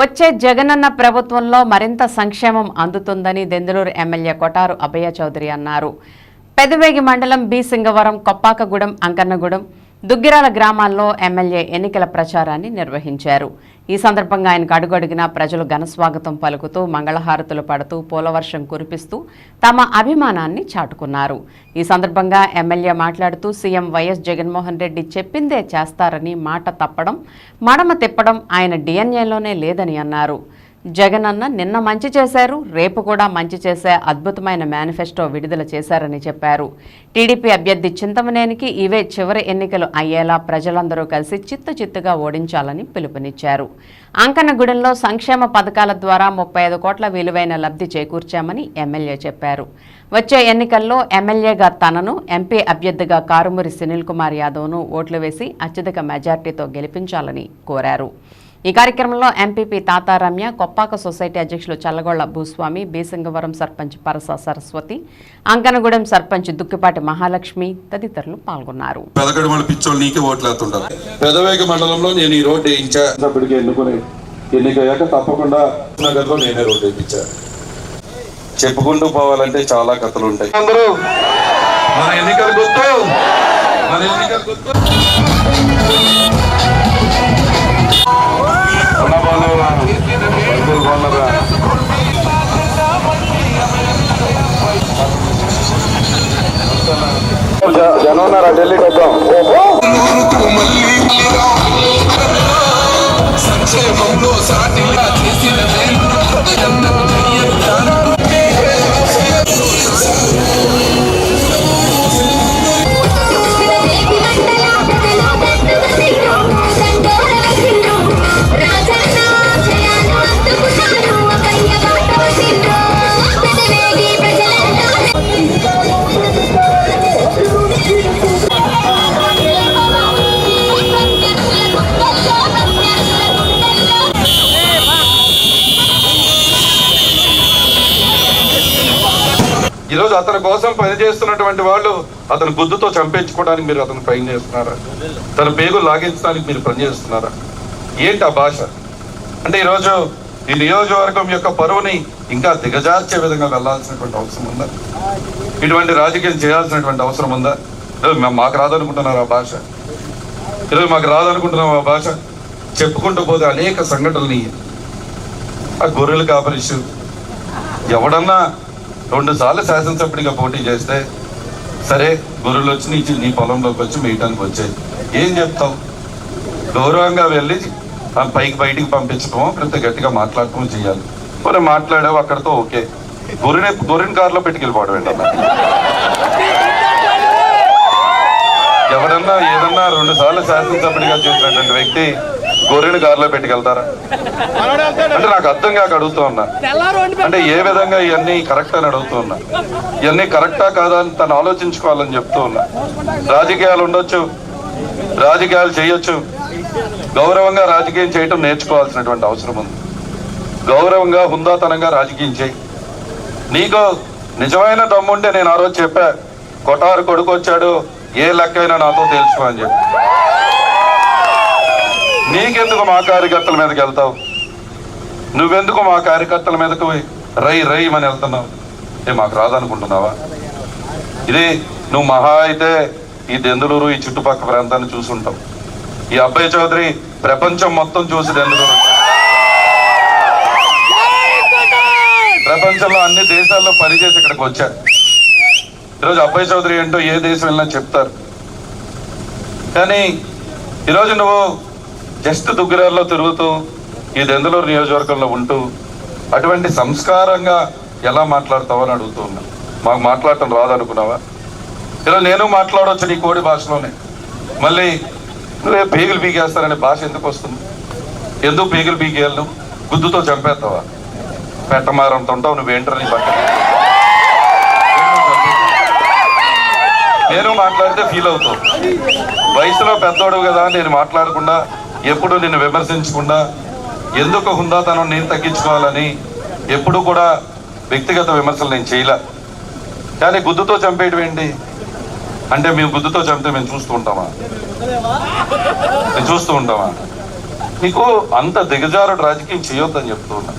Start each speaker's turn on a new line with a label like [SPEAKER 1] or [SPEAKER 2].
[SPEAKER 1] వచ్చే జగనన్న ప్రభుత్వంలో మరింత సంక్షేమం అందుతుందని దెందులూరు ఎమ్మెల్యే కొటారు అభయ చౌదరి అన్నారు. పెదవేగి మండలం బి సింగవరం కొప్పాకగూడెం అంకన్నగూడెం దుగ్గిరాల గ్రామాల్లో ఎమ్మెల్యే ఎన్నికల ప్రచారాన్ని నిర్వహించారు. ఈ సందర్భంగా ఆయనకు అడుగడుగునా ప్రజలు ఘనస్వాగతం పలుకుతూ మంగళహారతులు పడుతూ పూలవర్షం కురిపిస్తూ తమ అభిమానాన్ని చాటుకున్నారు. ఈ సందర్భంగా ఎమ్మెల్యే మాట్లాడుతూ సీఎం వైఎస్ జగన్మోహన్ రెడ్డి చెప్పిందే చేస్తారని మాట తప్పడం మడమ తిప్పడం ఆయన డిఎన్ఏలోనే లేదని అన్నారు. జగనన్న నిన్న మంచి చేశారు రేపు కూడా మంచి చేసే అద్భుతమైన మేనిఫెస్టో విడుదల చేశారని చెప్పారు. టీడీపీ అభ్యర్థి చింతమనేనికి ఇవే చివరి ఎన్నికలు అయ్యేలా ప్రజలందరూ కలిసి చిత్తు చిత్తుగా ఓడించాలని పిలుపునిచ్చారు. అంకనగూడెంలో సంక్షేమ పథకాల ద్వారా ముప్పై ఐదు కోట్ల విలువైన లబ్ధి చేకూర్చామని ఎమ్మెల్యే చెప్పారు. వచ్చే ఎన్నికల్లో ఎమ్మెల్యేగా తనను ఎంపీ అభ్యర్థిగా కారుమూరి సునీల్ కుమార్ యాదవ్ను ఓట్లు వేసి అత్యధిక మెజార్టీతో గెలిపించాలని కోరారు. ఈ కార్యక్రమంలో ఎంపీపీ తాతా రమ్య కొప్పాక సొసైటీ అధ్యక్షులు చల్లగొళ్ళ భూస్వామి బీసింగవరం సర్పంచ్ పరస సరస్వతి అంకనగూడెం సర్పంచ్ దుక్కిపాటి మహాలక్ష్మి తదితరులు పాల్గొన్నారు.
[SPEAKER 2] పెదగడ వాళ్ళ పిచ్చోళ్ళు నీకే ఓట్లేస్తుంటారు. పెదవేగ మండలంలో నేను ఈ రోడ్డు వేయించా. సభ్యుడికి ఎన్నుకుని ఎన్నికయ్యాక తప్పకుండా నగర్లో నేనే రోడ్డు వేయించా. చెప్పుకుంటూ పోవాలంటే చాలా కథలు ఉంటాయి. అందరూ మన ఎన్నికల గుర్తు. మన ఎన్నికల గుర్తు. జనం ఉన్నారా ఢిల్లీకి వద్దాం అతని కోసం పనిచేస్తున్నటువంటి వాళ్ళు అతను గుద్దుతో చంపించుకోవడానికి మీరు అతను పని చేస్తున్నారా? తన పేగు లాగించడానికి మీరు పనిచేస్తున్నారా ఏంటి ఆ భాష? అంటే ఈరోజు ఈ నియోజకవర్గం యొక్క పరువుని ఇంకా దిగజార్చే విధంగా వెళ్ళాల్సినటువంటి అవసరం ఉందా? ఇటువంటి రాజకీయం చేయాల్సినటువంటి అవసరం ఉందా? మాకు రాదనుకుంటున్నారు ఆ భాష. ఈరోజు మాకు రాదనుకుంటున్నాం ఆ భాష. చెప్పుకుంటూ పోతే అనేక సంఘటనలు. ఆ గొర్రెలు కాపరిషు. ఎవడన్నా రెండు సార్లు శాసనసభ్యుడిగా పోటీ చేస్తే సరే గొర్రెలు వచ్చి నీ నీ పొలంలోకి వచ్చి మేయటానికి వచ్చాయి. ఏం చెప్తావు గౌరవంగా వెళ్ళి పైకి బయటికి పంపించడమో పెద్ద గట్టిగా మాట్లాడటమో చేయాలి మరి మాట్లాడావు అక్కడతో ఓకే. గొర్రెని గొర్రెని కారులో పెట్టుకెళ్ళిపోవడం ఏంటన్నా ఎవరన్నా ఏదన్నా రెండు సార్లు శాసనసభ్యుడిగా చేసినటువంటి వ్యక్తి గొర్రెని కారులో పెట్టుకెళ్తారా? అంటే నాకు అర్థం కాక అడుగుతూ ఉన్నా. అంటే ఏ విధంగా ఇవన్నీ కరెక్ట్ అని అడుగుతూ ఉన్నా. ఇవన్నీ కరెక్టా కాదా అని తను ఆలోచించుకోవాలని చెప్తూ ఉన్నా. రాజకీయాలు ఉండొచ్చు. రాజకీయాలు చేయొచ్చు. గౌరవంగా రాజకీయం చేయటం నేర్చుకోవాల్సినటువంటి అవసరం ఉంది. గౌరవంగా హుందాతనంగా రాజకీయం చేయి. నీకు నిజమైన దమ్ముంటే నేను ఆ రోజు చెప్పా కొటారు కొడుకు వచ్చాడు ఏ లెక్కైనా నాతో తెలుసుకో అని చెప్పి. నీకెందుకు మా కార్యకర్తల మీదకి వెళ్తావు? నువ్వెందుకు మా కార్యకర్తల మీదకు రై రై అని వెళ్తున్నావు? ఏ మాకు రాదనుకుంటున్నావా? ఇది నువ్వు మహా అయితే ఈ దెందులూరు ఈ చుట్టుపక్కల ప్రాంతాన్ని చూసుంటావు. ఈ అబ్బాయి చౌదరి ప్రపంచం మొత్తం చూసి దెందులూరు ప్రపంచంలో అన్ని దేశాల్లో పనిచేసి ఇక్కడికి వచ్చా. ఈరోజు అబ్బాయి చౌదరి ఏంటో ఏ దేశం వెళ్ళినా చెప్తారు. కానీ ఈరోజు నువ్వు జస్ట్ దుగ్గిరాల్లో తిరుగుతూ ఈ దెందలూరు నియోజకవర్గంలో ఉంటూ అటువంటి సంస్కారంగా ఎలా మాట్లాడతావు అని అడుగుతూ ఉన్నా. మాకు మాట్లాడటం రాదనుకున్నావా? ఇలా నేను మాట్లాడవచ్చు నీ కోడి భాషలోనే. మళ్ళీ నువ్వే పీగులు పీకేస్తారనే భాష ఎందుకు వస్తుంది? ఎందుకు పీగులు పీకేయాలి గుద్దుతో చంపేస్తావా? పెట్టమారంత ఉంటావు నువ్వేంటని నీ పక్కన నేను మాట్లాడితే ఫీల్ అవుతావు. వయసులో పెద్దోడు కదా నేను మాట్లాడకుండా ఎప్పుడు నిన్ను విమర్శించకుండా ఎందుకు హుందాతనం నేను తగ్గించుకోవాలని ఎప్పుడు కూడా వ్యక్తిగత విమర్శలు నేను చేయలే. కానీ గుద్దుతో చంపేయడం ఏంటి? అంటే మేము గుద్దుతో చంపితే మేము చూస్తూ ఉంటామా? మేము చూస్తూ ఉంటామా? నీకు అంత దిగజారుడు రాజకీయం చేయొద్దని చెప్తూ ఉన్నా